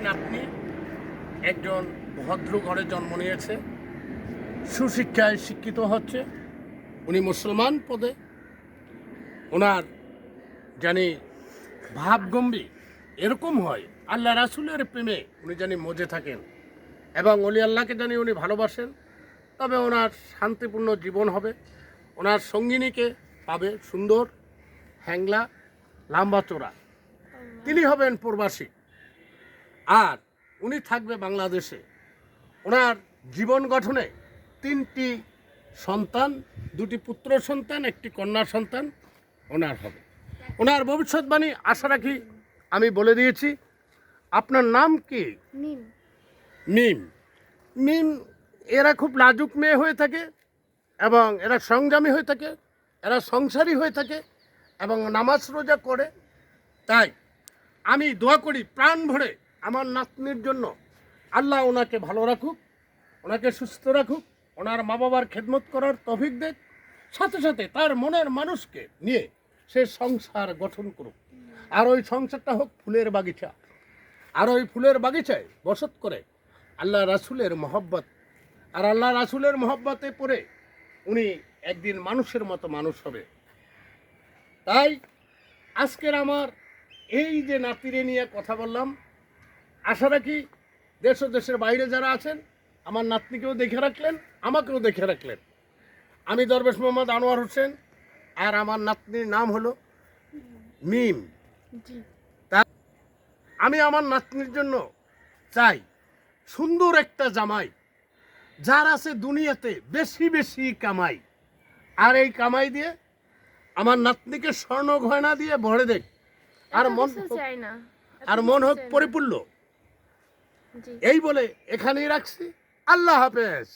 নাতনি একজন ভদ্র ঘরে জন্ম নিয়েছে, সুশিক্ষায় শিক্ষিত হচ্ছে, উনি মুসলমান পদে। ওনার জানি ভাবগম্ভীর, এরকম হয়, আল্লাহ রাসুলের প্রেমে উনি জানি মজে থাকেন এবং অলি আল্লাহকে জানি উনি ভালোবাসেন। তবে ওনার শান্তিপূর্ণ জীবন হবে, ওনার সঙ্গিনীকে পাবে সুন্দর, হ্যাংলা, লাম্বা চোরা। তিনি হবেন প্রবাসী। আর উনি থাকবে বাংলাদেশে। ওনার জীবন গঠনে তিনটি সন্তান দুটি পুত্র সন্তান একটি কন্যা সন্তান ওনার হবে। ওনার ভবিষ্যৎবাণী আশা রাখি আমি বলে দিয়েছি। আপনার নাম কি? মিম মিম এরা খুব লাজুক মেয়ে হয়ে থাকে এবং এরা সংযমী হয়ে থাকে এরা সংসারী হয়ে থাকে এবং নামাজ রোজা করে। তাই আমি দোয়া করি প্রাণ ভরে আমার নাতনির জন্য। আল্লাহ ওনাকে ভালো রাখুক, ওনাকে সুস্থ রাখুক, ওনার মা বাবার খেদমত করার তফিক দেখ সাথে সাথে তার মনের মানুষকে নিয়ে সে সংসার গঠন করুক। আর ওই সংসারটা হোক ফুলের বাগিচা। আর ওই ফুলের বাগিচায় বসত করে আল্লাহ রাসুলের মহব্বত। আর আল্লাহ রাসুলের মহব্বতে পড়ে উনি একদিন মানুষের মতো মানুষ হবে। তাই আজকের আমার এই যে নাতিরে নিয়ে কথা বললাম আশা রাখি দেশ ও দেশের বাইরে যারা আছেন আমার নাতনিকেও দেখে রাখলেন আমাকেও দেখে রাখলেন। আমি দরবেশ মোহাম্মদ আনোয়ার হোসেন আর আমার নাতনির নাম হলো মিম। জি। আমি আমার নাতনির জন্য চাই সুন্দর একটা জামাই যার আছে দুনিয়াতে বেশি বেশি কামাই। আর এই কামাই দিয়ে আমার নাতনিকে স্বর্ণ গয়না দিয়ে ভরে দেখ। আর মন আর মন হোক পরিপূর্ণ। এই বলে এখানেই রাখছি। আল্লাহ হাফেজ।